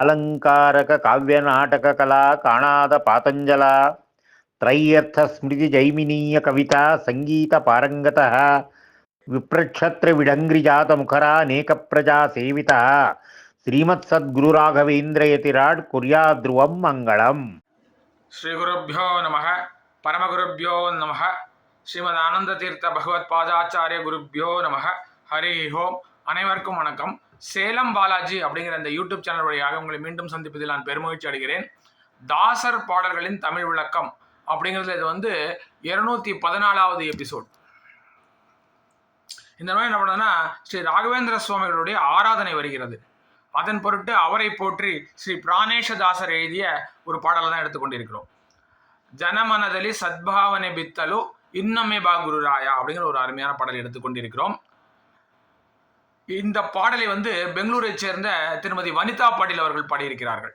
அலங்காரக காவிய நாடக கலா காணாத பாதஞ்சலா. திரையர்த்த ஸ்மிருதி ஜைமினீய கவிதா சங்கீத பாரங்கத. விப்ரக்ஷத்ர விடங்கிரிஜாத முகரா நேக பிரஜா சேவிதா. ஸ்ரீமத் சத்குருராகவேந்திரயதிராட் கொரியா துருவம் மங்களம். ஸ்ரீகுருப்போ நம பரமகுருப்போ நம ஸ்ரீமத் ஆனந்த தீர்த்த பகவத் பாதாச்சாரிய குருப்போ நம ஹரி ஹோம் அனைவருக்கும் வணக்கம். சேலம் பாலாஜி அப்படிங்கிற அந்த யூடியூப் சேனல் வழியாக உங்களை மீண்டும் சந்திப்பதில் நான் பெருமகிழ்ச்சி அடைகிறேன். தாசர் பாடல்களின் தமிழ் விளக்கம் அப்படிங்கிறதுல இது வந்து இருநூத்தி பதினாலாவது எபிசோட் இந்த மாதிரி என்ன பண்ணோம்னா ஸ்ரீ ராகவேந்திர சுவாமிகளுடைய ஆராதனை வருகிறது. அதன் பொருட்டு அவரை போற்றி ஸ்ரீ பிராணேஷதாசர் எழுதிய ஒரு பாடலை தான் எடுத்துக்கொண்டிருக்கிறோம். ஜனமனதலி சத்பாவனை பித்தலு இன்னமே பா குருராயா அப்படிங்கிற ஒரு அருமையான பாடல் எடுத்துக்கொண்டிருக்கிறோம். இந்த பாடலை வந்து பெங்களூரை சேர்ந்த திருமதி வனிதா பாட்டீல் அவர்கள் பாடியிருக்கிறார்கள்.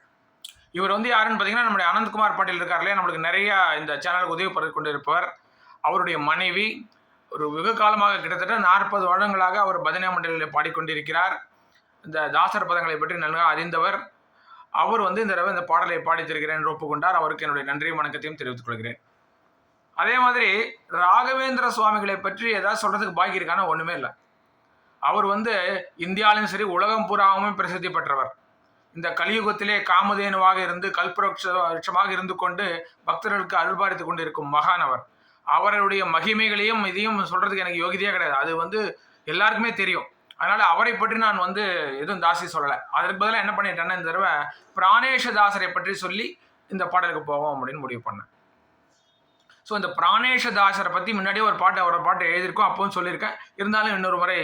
இவர் வந்து யாருன்னு பார்த்தீங்கன்னா நம்முடைய அனந்த்குமார் பாட்டீல் இருக்கார்களே நம்மளுக்கு நிறையா இந்த சேனலுக்கு உதவி பண்ணி கொண்டிருப்பவர். அவருடைய மனைவி ஒரு வெகு காலமாக கிட்டத்தட்ட நாற்பது வருடங்களாக அவர் பஜனை மண்டலில் பாடிக்கொண்டிருக்கிறார். இந்த தாசர் பதங்களை பற்றி நன்றாக அறிந்தவர். அவர் வந்து இந்த தடவை இந்த பாடலை பாடித்திருக்கிறேன் என்று ஒப்புக்கொண்டார். அவருக்கு என்னுடைய நன்றியும் வணக்கத்தையும் தெரிவித்துக் கொள்கிறேன். அதே மாதிரி ராகவேந்திர சுவாமிகளை பற்றி ஏதாவது சொல்கிறதுக்கு பாக்கி இருக்கானா? இல்லை. அவர் வந்து இந்தியாவிலும் சரி உலகம் பூராவும் பிரசித்தி பெற்றவர். இந்த கலியுகத்திலே காமதேனுவாக இருந்து கல்பவருஷ இருந்து கொண்டு பக்தர்களுக்கு அருள்பாரித்து கொண்டு இருக்கும் மகான் அவர். அவருடைய மகிமைகளையும் இதையும் சொல்றதுக்கு எனக்கு யோகிதையே கிடையாது. அது வந்து எல்லாருக்குமே தெரியும். அதனால அவரை பற்றி நான் வந்து எதுவும் தாசி சொல்லலை. அதற்கு பதிலாக என்ன பண்ணிட்டேன்னா இந்த தடவை பிராணேஷதாசரை பற்றி சொல்லி இந்த பாடலுக்கு போவோம் அப்படின்னு முடிவு பண்ணேன். ஸோ இந்த பிராணேஷதாசரை பற்றி முன்னாடியே ஒரு பாட்டு அவரோட பாட்டு எழுதியிருக்கோம் அப்பவும் சொல்லியிருக்கேன். இருந்தாலும் இன்னொரு முறை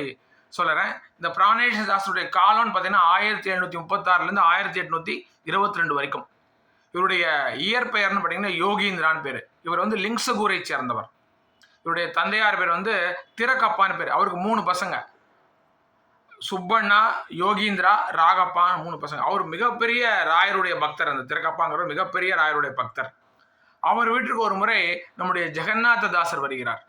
சொல்லுறேன் இந்த பிராணேஷ சாஸ்திரியுடைய காலம்னு பார்த்தீங்கன்னா ஆயிரத்தி எழுநூற்றி முப்பத்தாறுலேருந்து ஆயிரத்தி எட்நூற்றி இருபத்தி ரெண்டு வரைக்கும். இவருடைய இயற்பெயர்னு பார்த்தீங்கன்னா யோகீந்திரான்னு பேர். இவர் வந்து லிங்சகூரை சேர்ந்தவர். இவருடைய தந்தையார் பேர் வந்து திரக்கப்பான்னு பேர். அவருக்கு மூணு பசங்க. சுப்பண்ணா யோகீந்திரா ராகப்பான்னு மூணு பசங்க. அவர் மிகப்பெரிய ராயருடைய பக்தர். அந்த திரக்கப்பாங்கிறவர் மிகப்பெரிய ராயருடைய பக்தர். அவர் வீட்டுக்கு ஒரு முறை நம்முடைய ஜெகநாத தாசர் வருகிறார்.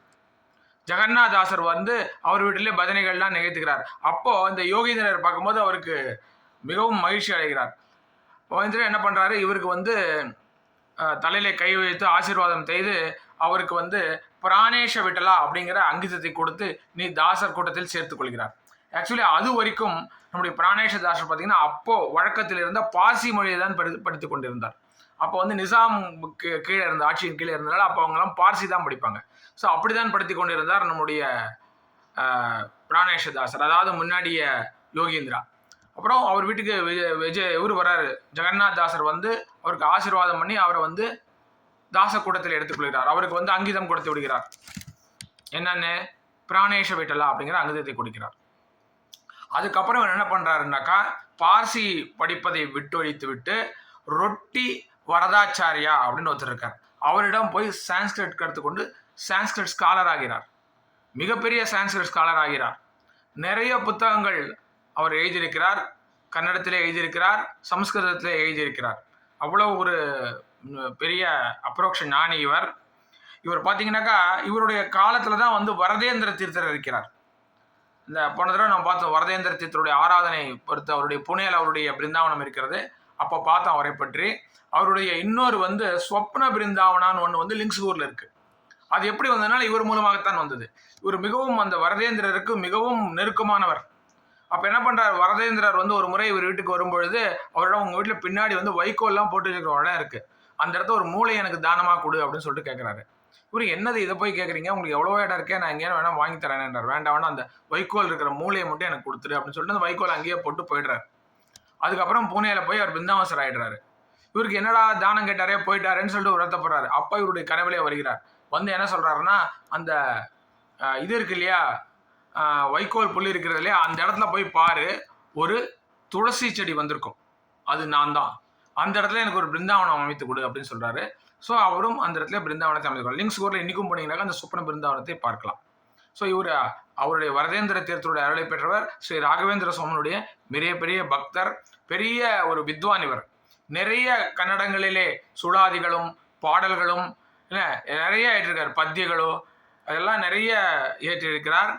ஜெகநாதாசர் வந்து அவர் வீட்டிலே பஜனைகள்லாம் நிகழ்த்துகிறார். அப்போ இந்த யோகீந்திரர் பார்க்கும்போது அவருக்கு மிகவும் மகிழ்ச்சி அடைகிறார். வந்து என்ன பண்ணுறாரு இவருக்கு வந்து தலையில் தலையில கை வைத்து ஆசீர்வாதம் செய்து அவருக்கு வந்து பிராணேஷ விட்டலா அப்படிங்கிற அங்கிதத்தை கொடுத்து நீ தாசர் கூட்டத்தில் சேர்த்துக் கொள்கிறார். ஆக்சுவலி அது வரைக்கும் நம்முடைய பிராணேஷ தாசர் பார்த்தீங்கன்னா அப்போ வழக்கத்தில் இருந்த பாசி மொழியை தான் படி படித்து கொண்டிருந்தார். அப்போ வந்து நிசாம் கீழே இருந்த ஆட்சியின் கீழே இருந்தனால அப்போ அவங்கெல்லாம் பார்சி தான் படிப்பாங்க. ஸோ அப்படிதான் படுத்தி கொண்டிருந்தார் நம்முடைய பிராணேஷதாசர் அதாவது முன்னாடிய யோகீந்திரா. அப்புறம் அவர் வீட்டுக்கு விஜய் விஜய் இவர் வர்றாரு. ஜெகநாத் தாசர் வந்து அவருக்கு ஆசீர்வாதம் பண்ணி அவரை வந்து தாச கூட்டத்தில் எடுத்துக்கொள்கிறார். அவருக்கு வந்து அங்கீதம் கொடுத்து விடுகிறார். என்னென்னு? பிராணேஷ விட்டலா அப்படிங்கிற அங்கீதத்தை கொடுக்கிறார். அதுக்கப்புறம் என்ன பண்ணுறாருனாக்கா பார்சி படிப்பதை விட்டொழித்து விட்டு ரொட்டி வரதாச்சாரியா அப்படின்னு ஒருத்தர் இருக்கார். அவரிடம் போய் சான்ஸ்கிரிட் கற்றுக்கொண்டு சான்ஸ்கிரிட் ஸ்காலர் ஆகிறார். மிகப்பெரிய சான்ஸ்கிரிட் ஸ்காலர் ஆகிறார். நிறைய புத்தகங்கள் அவர் எழுதியிருக்கிறார். கன்னடத்திலே எழுதியிருக்கிறார். சமஸ்கிருதத்திலே எழுதியிருக்கிறார். அவ்வளோ ஒரு பெரிய அப்ரோக்ஷ ஞானி இவர். இவர் பார்த்தீங்கன்னாக்கா இவருடைய காலத்தில் தான் வந்து வரதேந்திர தீர்த்தர் இருக்கிறார். இந்த போன தடவை நம்ம பார்த்தோம் வரதேந்திர தீர்த்தருடைய ஆராதனை பொறுத்து அவருடைய புனேல அவருடைய பிருந்தாவனம் இருக்கிறது. அப்போ பார்த்தோம் அவரை பற்றி. அவருடைய இன்னொரு வந்து ஸ்வப்ன பிருந்தாவனான்னு ஒன்று வந்து லிங்ஸ்கூரில் இருக்குது அது எப்படி வந்ததுனால இவர் மூலமாகத்தான் வந்தது. இவர் மிகவும் அந்த வரதேந்திரருக்கு மிகவும் நெருக்கமானவர். அப்போ என்ன பண்ணுறாரு வரதேந்திரர் வந்து ஒரு முறை இவர் வீட்டுக்கு வரும்பொழுது அவரிடம் உங்கள் வீட்டில் பின்னாடி வந்து வைக்கோல்லாம் போட்டு வச்சுக்கிற இடம் இருக்குது அந்த இடத்த ஒரு மூளை எனக்கு தானமாக கொடு அப்படின்னு சொல்லிட்டு கேட்குறாரு இவர் என்னது இதை போய் கேட்குறீங்க உங்களுக்கு எவ்வளோ இடம் இருக்கே நான் எங்கேயும் வேணால் வாங்கி தரேன்ன்றார் வேண்டாம் வேணாம் அந்த வைக்கோல் இருக்கிற மூளையை மட்டும் எனக்கு கொடுத்துரு அப்படின்னு சொல்லிட்டு அந்த வைக்கோல் அங்கேயே போட்டு போயிடுறாரு. அதுக்கப்புறம் பூனேல போய் அவர் பிந்தாவசர் ஆகிடுறாரு இவருக்கு என்னடா தானம் கேட்டாரே போயிட்டாருன்னு சொல்லிட்டு வருத்தப்படுறாரு அப்பா இவருடைய கனவிலே வருகிறார். வந்து என்ன சொல்கிறாருன்னா அந்த இது இருக்கு இல்லையா? வைக்கோல் புள்ளி இருக்கிறது இல்லையா? அந்த இடத்துல போய் பாரு ஒரு துளசி செடி வந்திருக்கும். அது நான் தான். அந்த இடத்துல எனக்கு ஒரு பிருந்தாவனம் அமைத்து கொடு அப்படின்னு சொல்கிறாரு ஸோ அவரும் அந்த இடத்துல பிருந்தாவனத்தை அமைத்து லிங்க்ஸ் ஊரில் இன்றைக்கும் போனீங்கன்னாக்கா அந்த சுப்பன பிருந்தாவனத்தை பார்க்கலாம். ஸோ இவர் அவருடைய வரதேந்திர தீர்த்தருடைய அருளை பெற்றவர் ஸ்ரீ ராகவேந்திர சுவாமியுடைய பெரிய பெரிய பக்தர் பெரிய ஒரு வித்வான் இவர். நிறைய கன்னடங்களிலே சுழாதிகளும் பாடல்களும் இல்லை நிறைய ஏற்றிருக்கார். பத்தியங்களோ அதெல்லாம் நிறைய ஏற்றிருக்கிறார்.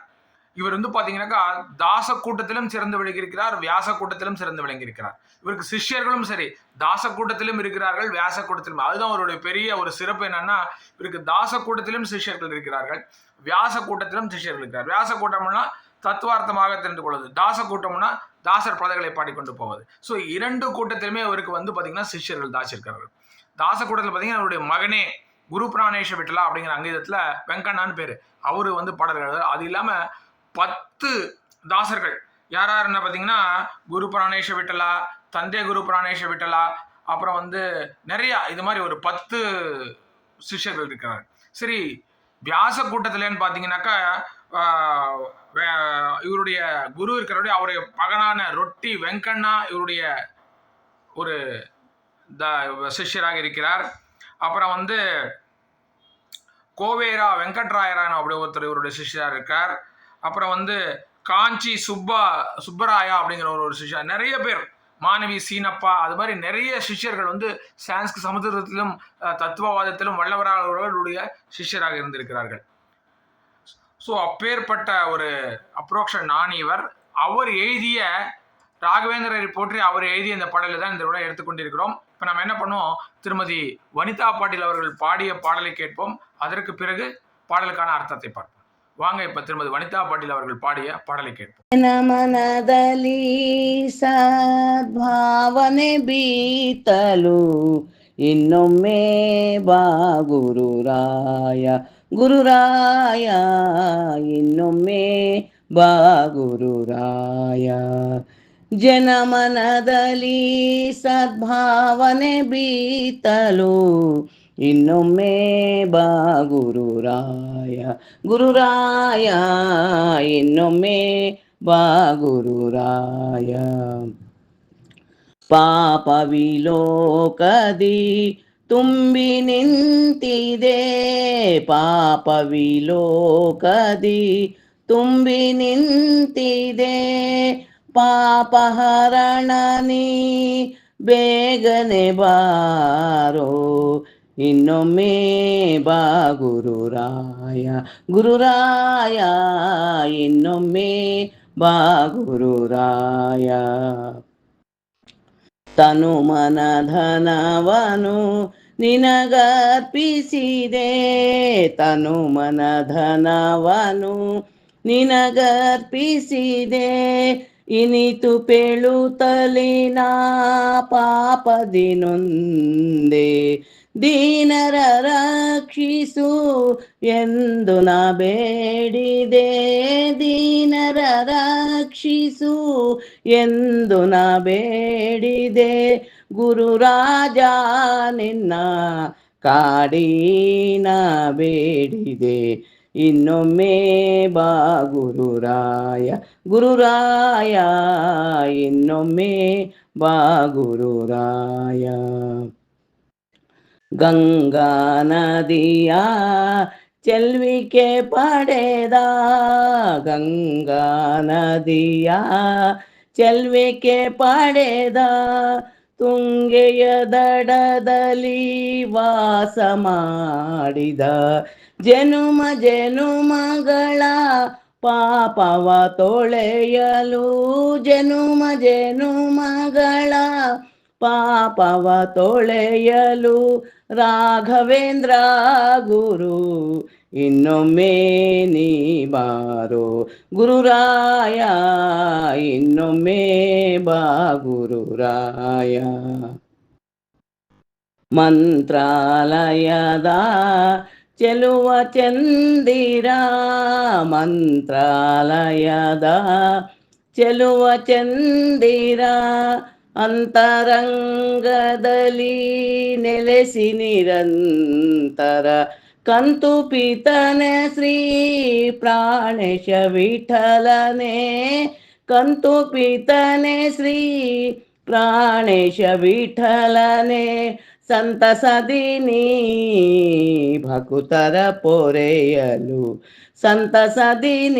இவர் வந்து பார்த்தீங்கன்னாக்கா தாச கூட்டத்திலும் சிறந்து விளங்கியிருக்கிறார் வியாச கூட்டத்திலும் சிறந்து விளங்கியிருக்கிறார். இவருக்கு சிஷ்யர்களும் சரி தாச கூட்டத்திலும் இருக்கிறார்கள் வியாச கூட்டத்திலும் அதுதான் அவருடைய பெரிய ஒரு சிறப்பு என்னன்னா இவருக்கு தாச கூட்டத்திலும் சிஷ்யர்கள் இருக்கிறார்கள் வியாச கூட்டத்திலும் சிஷ்யர்கள் இருக்கிறார். வியாச கூட்டம்னா தத்துவார்த்தமாக தெரிந்து கொள்வது. தாச கூட்டம்னா தாசர் பதங்களை பாடிக்கொண்டு போவது. ஸோ இரண்டு கூட்டத்திலுமே அவருக்கு வந்து பார்த்தீங்கன்னா சிஷ்யர்கள் தாசிருக்கிறார்கள். தாச கூட்டத்தில் பார்த்தீங்கன்னா அவருடைய மகனே குரு பிராணேஷ விட்டலா அப்படிங்கிற அங்கீதத்தில் வெங்கண்ணான்னு பேர். அவர் வந்து பாடல்கள் அது இல்லாமல் பத்து தாசர்கள். யார் யாருன்னு பார்த்தீங்கன்னா குரு பிராணேஷ விட்டலா தந்தை குரு பிராணேஷ விட்டலா அப்புறம் வந்து நிறையா இது மாதிரி ஒரு பத்து சிஷ்யர்கள் இருக்கிறார். சரி வியாச கூட்டத்திலேன்னு பார்த்தீங்கன்னாக்கா வே- இவருடைய குரு இருக்கிறவருடைய அவருடைய மகனான ரொட்டி வெங்கண்ணா இவருடைய ஒரு த சிஷ்யராக இருக்கிறார். அப்புறம் வந்து கோவேரா வெங்கட்ராயரான் அப்படி ஒருத்தர் இவருடைய சிஷ்யராக இருக்கார். அப்புறம் வந்து காஞ்சி சுப்பா சுப்பராயா அப்படிங்கிற ஒரு ஒரு சிஷ்யா நிறைய பேர் மாணவி சீனப்பா அது மாதிரி நிறைய சிஷ்யர்கள் வந்து சான்ஸ்க் சமுதிரத்திலும் தத்துவவாதத்திலும் வல்லவராகவர்களுடைய சிஷ்யராக இருந்திருக்கிறார்கள். ஸோ அப்பேற்பட்ட ஒரு அப்ரோக்ஷன் நாணிவர் அவர் எழுதிய ராகவேந்திரரை போற்றி அவர் எழுதிய இந்த பாடலை தான் இந்த விட எடுத்துக்கொண்டிருக்கிறோம். இப்போ நம்ம என்ன பண்ணுவோம் திருமதி வனிதா பாட்டீல் அவர்கள் பாடிய பாடலை கேட்போம் அதற்கு பிறகு பாடலுக்கான அர்த்தத்தை பார்ப்போம் வாங்க இப்போ திருமதி வனிதா பாட்டீல் அவர்கள் பாடிய பாடலை கேட்போம் ನಮನದಲ್ಲಿ ಸದ್ಭಾವನೆ ಬೀತಲು ಇನ್ನೊಮ್ಮೆ ಬಾ ಗುರುರಾಯ ಗುರುರಾಯ ಇನ್ನೊಮ್ಮೆ ಬಾ ಗುರುರಾಯ ಜನಮನದಲ್ಲಿ ಸದ್ಭಾವನೆ ಬೀತಲು ಇನ್ನೊಮ್ಮೆ ಬಾ ಗುರುರಾಯ ಗುರುರಾಯ ಇನ್ನೊಮ್ಮೆ ಬಾ ಗುರುರಾಯ ಪಾಪ ವಿಲೋಕದಿ ತುಂಬಿ ನಿಂತಿದೆ ಪಾಪ ವಿಲೋಕದಿ ತುಂಬಿ ನಿಂತಿದೆ ಪಾಪ ಹರಣ ನೀ ಬೇಗನೆ ಬಾರೋ. ಇನ್ನೊಮ್ಮೆ ಬಾ ಗುರುರಾಯ ಗುರುರಾಯ. ಇನ್ನೊಮ್ಮೆ ಬಾ ಗುರುರಾಯ. ತನು ಮನ ಧನವನು ನಿನಗರ್ಪಿಸಿದೆ. ತನು ಮನ ಧನವನು ನಿನಗರ್ಪಿಸಿದೆ. ಇನಿತು ಪೇಳುತ್ತಲಿನ ಪಾಪದಿ ನೊಂದೆ ದೀನರ ರಕ್ಷಿಸು ಎಂದು ನ ಬೇಡಿದೆ. ದೀನರ ರಕ್ಷಿಸು ಎಂದು ನ ಬೇಡಿದೆ. ಗುರುರಾಜ ನಿನ್ನ ಕಾಡಿನ ಬೇಡಿದೆ. ಇನ್ನೊಮ್ಮೆ ಬಾ ಗುರುರಾಯ ಗುರುರಾಯ ಇನ್ನೊಮ್ಮೆ ಬಾ ಗುರುರಾಯ ಗಂಗಾ ನದಿಯ ಚೆಲ್ವಿಕೆ ಪಡೆದ ಗಂಗಾ ನದಿಯ ಚೆಲ್ವಿಕೆ ಪಡೆದ ತುಂಗೆಯ ದಡದಲ್ಲಿ ವಾಸ ಮಾಡಿದ ಜನುಮ ಜನುಮಗಳ ಪಾಪವ ತೊಳೆಯಲು ಜನುಮ ಜನುಮಗಳ ಪಾಪವ ತೊಳೆಯಲು ರಾಘವೇಂದ್ರ ಗುರು ಇನ್ನೊಮ್ಮೆ ನೀ ಬಾರೋ ಗುರುರಾಯ ಇನ್ನೊಮ್ಮೆ ಬಾ ಗುರುರಾಯ ಮಂತ್ರಾಲಯದ ಚೆಲುವ ಚಂದಿರ ಮಂತ್ರಾಲಯದ ಚೆಲುವ ಚಂದಿರ ಅಂತರಂಗದಲ್ಲಿ ನೆಲೆಸಿ ನಿರಂತರ ಕಂತು ಪೀತನೆ ಶ್ರೀ ಪ್ರಾಣೇಶ ವಿಠಲನೆ. ಕಂತು ಪೀತನೆ ಶ್ರೀ ಪ್ರಾಣೇಶ ವಿಠಲನೆ. ಸಂತಸದಿನಿ ಭಕುತರ ಪೊರೆಯಲು. ಸಂತಸದಿನಿ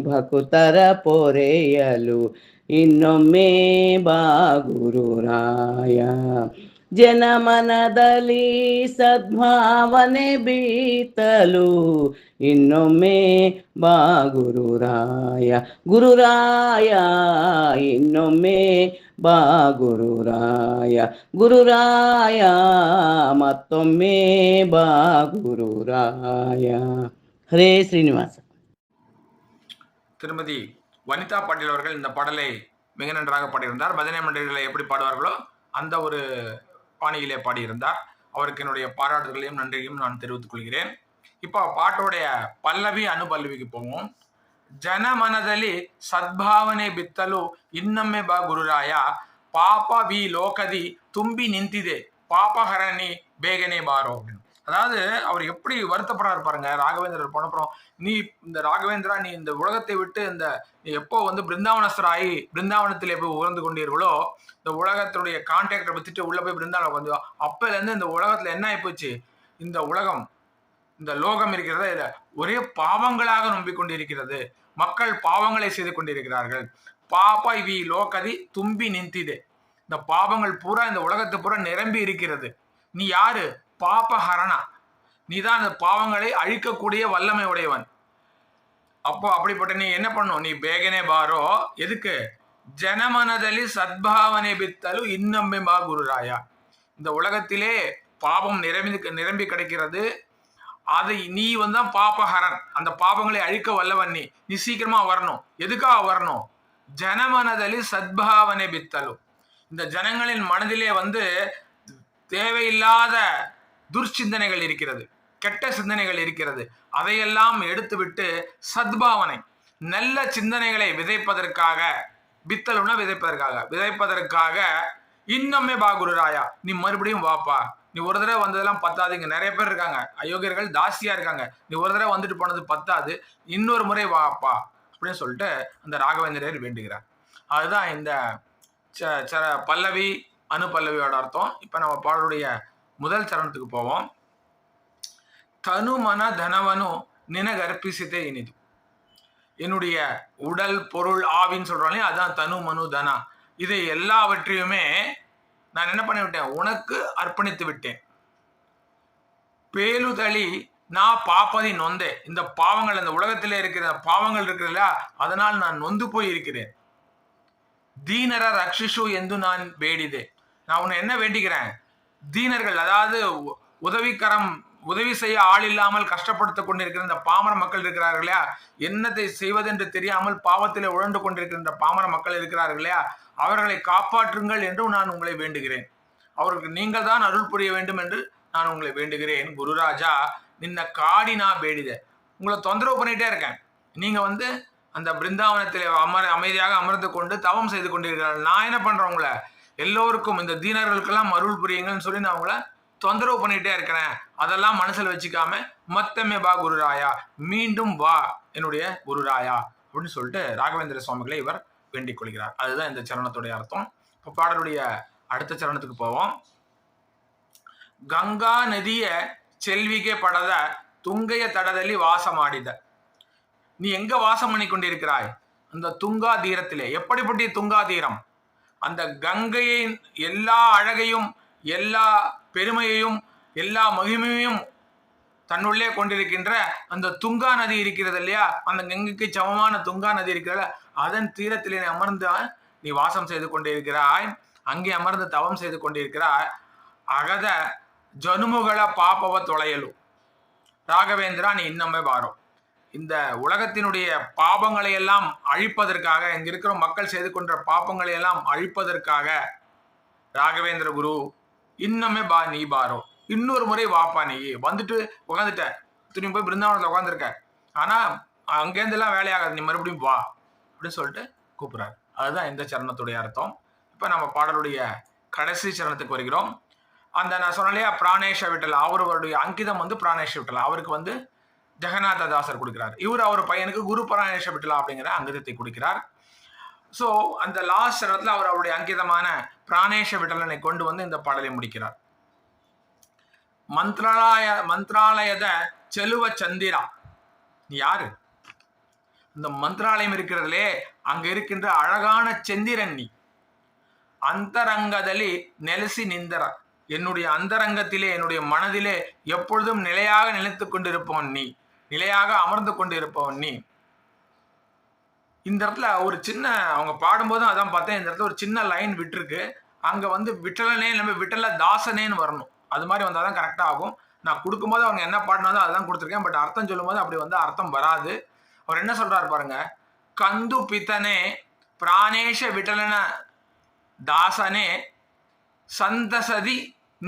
ಭಕುತರ ಪೊರೆಯಲು. ಇನ್ನೊಮ್ಮೆ ಬಾ ಗುರುರಾಯ. ಜನಮನದಲ್ಲಿ ಸದ್ಭಾವನೆ ಬೀತಲು ಇನ್ನೊಮ್ಮೆ ಬಾ ಗುರುರಾಯ ಗುರುರಾಯ ಇನ್ನೊಮ್ಮೆ ಬಾ ಗುರುರಾಯ ಗುರುರಾಯ ಮತ್ತೊಮ್ಮೆ ಬಾ ಗುರುರಾಯ ಹರೇ ಶ್ರೀನಿವಾಸ திருமதி வனிதா பாட்டீல் அவர்கள் இந்த பாடலை மிக நன்றாக பாடியிருந்தார் பஜனை மண்டலிகளை எப்படி பாடுவார்களோ அந்த ஒரு பாணியிலே பாடியிருந்தார் அவருக்கு என்னுடைய பாராட்டுதலையும் நன்றியும் நான் தெரிவித்துக் கொள்கிறேன் இப்போ பாட்டோடைய பல்லவி ಅನುಪಲ್ಲವಿಗೆ போவோம் ಜನಮನದಲ್ಲಿ ಸದ್ಭಾವನೆ ಬಿತ್ತಲು ಇನ್ನೊಮ್ಮೆ ಬಾ ಗುರುರಾಯ ಪಾಪ ವಿ ಲೋಕದಿ ತುಂಬಿ ನಿಂತಿದೆ பாபஹரணி ಬೇಗನೆ ಬಾರೋ அப்படின்னு அதாவது அவர் எப்படி வருத்தப்படுறாரு பாருங்க ராகவேந்திரர் போனப்புறம் நீ இந்த ராகவேந்திரா நீ இந்த உலகத்தை விட்டு இந்த நீ எப்போ வந்து பிருந்தாவனஸ்தராகி பிருந்தாவனத்தில் எப்போ உயர்ந்து கொண்டீர்களோ இந்த உலகத்தினுடைய கான்டாக்டை வித்துட்டு உள்ளே போய் பிருந்தாவனம் வந்து அப்போலேருந்து இந்த உலகத்தில் என்ன ஆகிப்போச்சு இந்த உலகம் இந்த லோகம் இருக்கிறத இதை ஒரே பாவங்களாக நம்பிக்கொண்டிருக்கிறது. மக்கள் பாவங்களை செய்து கொண்டிருக்கிறார்கள். பாப்பா வி லோகதி தும்பி நிந்திதே. இந்த பாவங்கள் பூரா இந்த உலகத்து பூரா நிரம்பி இருக்கிறது. நீ யாரு? பாபஹரணா. நீ தான் அந்த பாவங்களை அழிக்கக்கூடிய வல்லமை உடையவன். அப்போ அப்படிப்பட்ட நீ என்ன பண்ணும்? நீ பேகனே பாரோ. எதுக்கு? ஜனமனதலி சத்பாவனை பித்தலு இன்னம்பிம்பா குருராயா. இந்த உலகத்திலே பாபம் நிரம்பி நிரம்பி கிடைக்கிறது. அதை நீ வந்து பாபஹரன் அந்த பாபங்களை அழிக்க வல்லவன் நீ. நீ சீக்கிரமா வரணும். எதுக்காக வரணும்? ஜனமனதலி சத்பாவனை பித்தலு. இந்த ஜனங்களின் மனதிலே வந்து தேவையில்லாத துர்ச்சிந்தனைகள் இருக்கிறது கெட்ட சிந்தனைகள் இருக்கிறது. அதையெல்லாம் எடுத்துவிட்டு சத்பாவனை நல்ல சிந்தனைகளை விதைப்பதற்காக பித்தலுனா விதைப்பதற்காக விதைப்பதற்காக இன்னுமே பா குருராயா நீ மறுபடியும் வாப்பா. நீ ஒரு தடவை வந்ததெல்லாம் பத்தாது இங்கே நிறைய பேர் இருக்காங்க. அயோக்கியர்கள் ஜாஸ்தியா இருக்காங்க. நீ ஒரு தடவை வந்துட்டு போனது பத்தாது இன்னொரு முறை வாப்பா அப்படின்னு சொல்லிட்டு அந்த ராகவேந்திரர் வேண்டுகிறார். அதுதான் இந்த ச- சர- பல்லவி அனுபல்லவியோட அர்த்தம். இப்போ நம்ம பாடலுடைய முதல் சரணத்துக்கு போவோம். தனு மன தனவனு நினகற்பிசித்தே இனிது. என்னுடைய உடல் பொருள் ஆவின்னு சொல்றாங்களே அதுதான் தனு மனு தனா. இதை எல்லாவற்றையுமே நான் என்ன பண்ணி விட்டேன் உனக்கு அர்ப்பணித்து விட்டேன். பேலுதளி நான் பாப்பதை நொந்தே. இந்த பாவங்கள் இந்த உலகத்தில் இருக்கிற பாவங்கள் இருக்கிறதுல அதனால் நான் நொந்து போய் இருக்கிறேன் தீனர ரக்ஷிஷு என்று நான் வேடிதே நான் உன்னை என்ன வேண்டிக்கிறேன்? தீனர்கள் அதாவது உதவிக்கரம் உதவி செய்ய ஆள் இல்லாமல் கஷ்டப்படுத்திக் கொண்டிருக்கிற இந்த பாமர மக்கள் இருக்கிறார்கள் இல்லையா? என்னத்தை செய்வதென்று தெரியாமல் பாவத்திலே உழண்டு கொண்டிருக்கின்ற பாமர மக்கள் இருக்கிறார்கள் இல்லையா? அவர்களை காப்பாற்றுங்கள் என்றும் நான் உங்களை வேண்டுகிறேன். அவர்களுக்கு நீங்கள் தான் அருள் புரிய வேண்டும் என்று நான் உங்களை வேண்டுகிறேன் குருராஜா. நின்ன காடி நான் உங்களை தொந்தரவு பண்ணிட்டே இருக்கேன். நீங்கள் வந்து அந்த பிருந்தாவனத்தில் அமர அமைதியாக அமர்ந்து கொண்டு தவம் செய்து கொண்டிருக்கிறார்கள். நான் என்ன பண்ணுறேன் உங்களை? எல்லோருக்கும் இந்த தீனர்களுக்கெல்லாம் அருள் புரியுங்கன்னு சொல்லி நான் அவங்கள தொந்தரவு பண்ணிகிட்டே இருக்கிறேன். அதெல்லாம் மனசில் வச்சுக்காம மத்தமே வா குருராயா மீண்டும் வா என்னுடைய குருராயா அப்படின்னு சொல்லிட்டு ராகவேந்திர சுவாமிகளை இவர் வேண்டிக் கொள்கிறார். அதுதான் இந்த சரணத்துடைய அர்த்தம். இப்போ பாடலுடைய அடுத்த சரணத்துக்கு போவோம். கங்கா நதிய செல்விகே படத துங்கைய தடதலி வாசமாடித. நீ எங்க வாசம் பண்ணி கொண்டிருக்கிறாய்? அந்த துங்கா தீரத்திலே. எப்படிப்பட்ட துங்கா தீரம்? அந்த கங்கையின் எல்லா அழகையும் எல்லா பெருமையையும் எல்லா மகிமையையும் தன்னுள்ளே கொண்டிருக்கின்ற அந்த துங்கா நதி இருக்கிறது இல்லையா? அந்த கங்கைக்கு சமமான துங்கா நதி இருக்கிறத அதன் தீரத்திலே நீ அமர்ந்து நீ வாசம் செய்து கொண்டிருக்கிறாய். அங்கே அமர்ந்து தவம் செய்து கொண்டிருக்கிறாய். அகத ஜனுமுகள பாப்பவ தொலையலு. ராகவேந்திரா நீ இன்னமே பாரும். இந்த உலகத்தினுடைய பாபங்களை எல்லாம் அழிப்பதற்காக இங்கே இருக்கிற மக்கள் செய்து கொண்ட பாப்பங்களை எல்லாம் அழிப்பதற்காக ராகவேந்திர குரு இன்னமே பா நீ பாரோ இன்னொரு முறை வாப்பா நீ வந்துட்டு உட்காந்துட்ட திரும்பி போய் பிருந்தாவனத்தில் உட்காந்துருக்க ஆனால் அங்கேருந்துலாம் வேலையாகாது நீ மறுபடியும் வா அப்படின்னு சொல்லிட்டு கூப்பிட்றாரு. அதுதான் இந்த சரணத்துடைய அர்த்தம். இப்போ நம்ம பாடலுடைய கடைசி சரணத்துக்கு வருகிறோம். அந்த நான் சொன்னாலையா பிராணேஷ விட்டல் அவருடைய அங்கிதம் வந்து பிராணேஷ விட்டல் அவருக்கு வந்து ஜெகநாததாசர் கொடுக்கிறார். இவர் அவர் பையனுக்கு குரு பராணேஷ பிட்டலா அப்படிங்கிற அங்கதத்தை கொடுக்கிறார். ஸோ அந்த லாஸ்ட் சரணத்தில் அவர் அவருடைய அங்கிதமான பிராணேஷ விடலனை கொண்டு வந்து இந்த பாடலை முடிக்கிறார். மந்திராலய மந்திராலயத செலுவ சந்திரா. யாரு? இந்த மந்திராலயம் இருக்கிறதுலே அங்க இருக்கின்ற அழகான செந்திரன் நீ. அந்தரங்கதலி நெலசி நிந்தர. என்னுடைய அந்தரங்கத்திலே என்னுடைய மனதிலே எப்பொழுதும் நிலையாக நிலைத்து கொண்டிருப்பவன் நீ. நிலையாக அமர்ந்து கொண்டிருப்பவன் நீ. இந்த இடத்துல ஒரு சின்ன அவங்க பாடும்போதும் அதான் பார்த்தேன் இந்த இடத்துல ஒரு சின்ன லைன் விட்டுருக்கு. அங்கே வந்து விட்டலனே நம்ம விட்டல தாசனேன்னு வரணும். அது மாதிரி வந்தால் தான் கரெக்டாக ஆகும். நான் கொடுக்கும்போது அவங்க என்ன பாடினாலும் அதுதான் கொடுத்துருக்கேன். பட் அர்த்தம் சொல்லும்போது அப்படி வந்து அர்த்தம் வராது. அவர் என்ன சொல்கிறார் பாருங்க? கந்து பித்தனே பிராணேஷ விட்டலன தாசனே சந்தசதி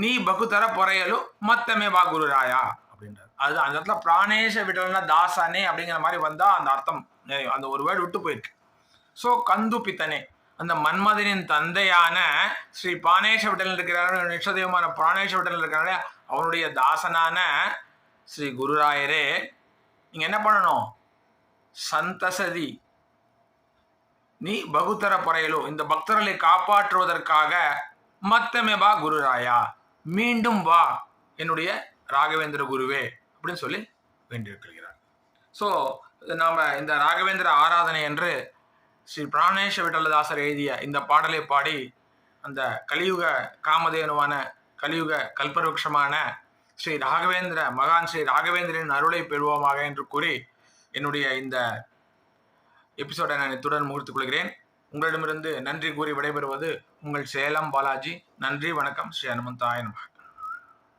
நீ பகுதர பொறையலு மத்தமே வா குருராயா. அப்படின்றார். அது அந்த இடத்துல பிராணேஷ விடல்னா தாசனே அப்படிங்கிற மாதிரி வந்தால் அந்த அர்த்தம் அந்த ஒரு வேர்டு விட்டு போயிருக்கு. ஸோ கந்து பித்தனே அந்த மன்மதனின் தந்தையான ஸ்ரீ பானேஷ விட்டல் இருக்கிறாரு நிஷதெய்வமான பிராணேஷ விட்டல் இருக்கிறாரு அவனுடைய தாசனான ஸ்ரீ குருராயரே நீங்கள் என்ன பண்ணணும்? சந்தசதி. நீ பகுத்தர பொறையலோ இந்த பக்தர்களை காப்பாற்றுவதற்காக மத்தமே வா குருராயா மீண்டும் வா என்னுடைய ராகவேந்திர குருவே அப்படின்னு சொல்லி வேண்டியிருக்கிறார். ஸோ நாம் இந்த ராகவேந்திர ஆராதனை என்று ஸ்ரீ பிராணேஷ விட்டலதாசர் எழுதிய இந்த பாடலை பாடி அந்த கலியுக காமதேனுவான கலியுக கல்பவருஷமான ஸ்ரீ ராகவேந்திர மகான் ஸ்ரீ ராகவேந்திரன் அருளை பெறுவோமாக என்று கூறி என்னுடைய இந்த எபிசோடை நான் இத்துடன் முகர்த்துக் கொள்கிறேன். உங்களிடமிருந்து நன்றி கூறி விடைபெறுவது உங்கள் சேலம் பாலாஜி. நன்றி வணக்கம். ஸ்ரீ ஹனுமந்தாயன்